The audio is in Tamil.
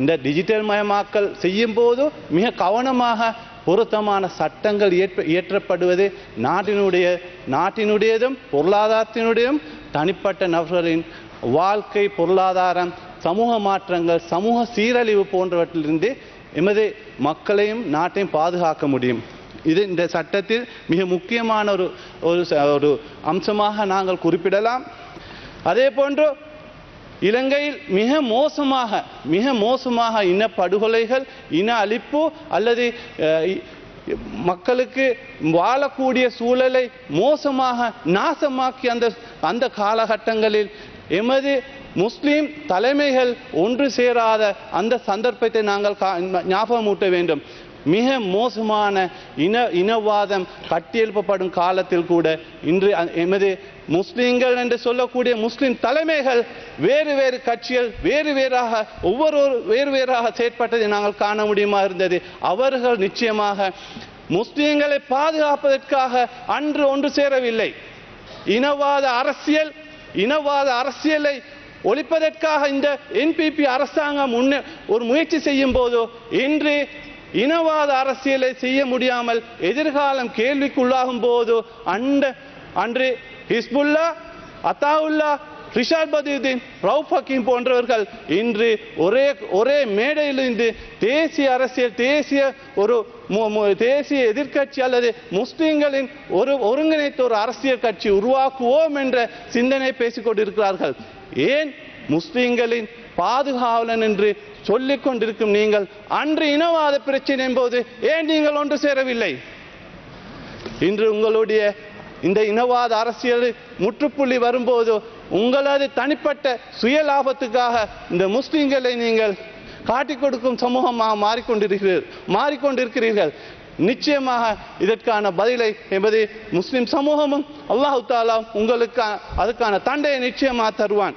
இந்த டிஜிட்டல் மயமாக்கல் செய்யும் போது மிக கவனமாக பொருத்தமான சட்டங்கள் இயற்ற இயற்றப்படுவது நாட்டினுடைய நாட்டினுடையதும் பொருளாதாரத்தினுடையதும் தனிப்பட்ட நபர்களின் வாழ்க்கை பொருளாதாரம் சமூக மாற்றங்கள் சமூக சீரழிவு போன்றவற்றிலிருந்து எமது மக்களையும் நாட்டையும் பாதுகாக்க முடியும். இது இந்த சட்டத்தில் மிக முக்கியமான ஒரு ஒரு ஒரு அம்சமாக நாங்கள் குறிப்பிடலாம். அதே போன்று இலங்கையில் மிக மோசமாக மிக மோசமாக இன படுகொலைகள் இன அழிப்பு அல்லது மக்களுக்கு வாழக்கூடிய சூழலை மோசமாக நாசமாக்கி அந்த அந்த காலகட்டங்களில் எமது முஸ்லீம் தலைமைகள் ஒன்று சேராத அந்த சந்தர்ப்பத்தை நாங்கள் கா- ஞாபகமூட்ட வேண்டும். மிக மோசமான இன இனவாதம் கட்டியெழுப்பப்படும் காலத்தில் கூட இன்று எமது முஸ்லிம்கள் என்று சொல்லக்கூடிய முஸ்லிம் தலைமைகள் வேறு வேறு கட்சிகள் வேறு வேறாக ஒவ்வொரு வேறு வேறாக செயற்பட்டதை நாங்கள் காண முடியுமா இருந்தது? அவர்கள் நிச்சயமாக முஸ்லிம்களை பாதுகாப்பதற்காக அன்று ஒன்று சேரவில்லை. இனவாத அரசியல் இனவாத அரசியலை ஒழிப்பதற்காக இந்த என்பிபி அரசாங்கம் முன்னே ஒரு முயற்சி செய்யும் போதோ இன்று இனவாத அரசியலை செய்ய முடியாமல் எதிர்காலம் கேள்விக்குள்ளாகும் போது அண்ட அன்று ஹிஸ்புல்லா அத்தாவுல்லா ரிஷாத் பதியுதீன் ரவுப் ஹக்கீம் போன்றவர்கள் இன்று ஒரே ஒரே மேடையிலிருந்து தேசிய அரசியல் தேசிய ஒரு தேசிய எதிர்க்கட்சி அல்லது முஸ்லிம்களின் ஒரு ஒருங்கிணைத்த ஒரு அரசியல் கட்சி உருவாக்குவோம் என்ற சிந்தனை பேசிக்கொண்டிருக்கிறார்கள். ஏன் முஸ்லிம்களின் பாதுகாவலன் என்று சொல்லிக் கொண்டிருக்கும் நீங்கள் அன்று இனவாத பிரச்சனையின் போது ஏன் நீங்கள் ஒன்று சேரவில்லை? இன்று உங்களுடைய இந்த இனவாத அரசியல் முற்றுப்புள்ளி வரும்போது உங்களது தனிப்பட்ட சுய லாபத்துக்காக இந்த முஸ்லிம்களை நீங்கள் காட்டிக் கொடுக்கும் சமூகமாக மாறிக்கொண்டிருக்கிறீர்கள் மாறிக்கொண்டிருக்கிறீர்கள். நிச்சயமாக இதற்கான பதிலை என்பது முஸ்லிம் சமூகமும் அல்லாஹு தாலா உங்களுக்கு அதுக்கான தண்டையை நிச்சயமாக தருவான்.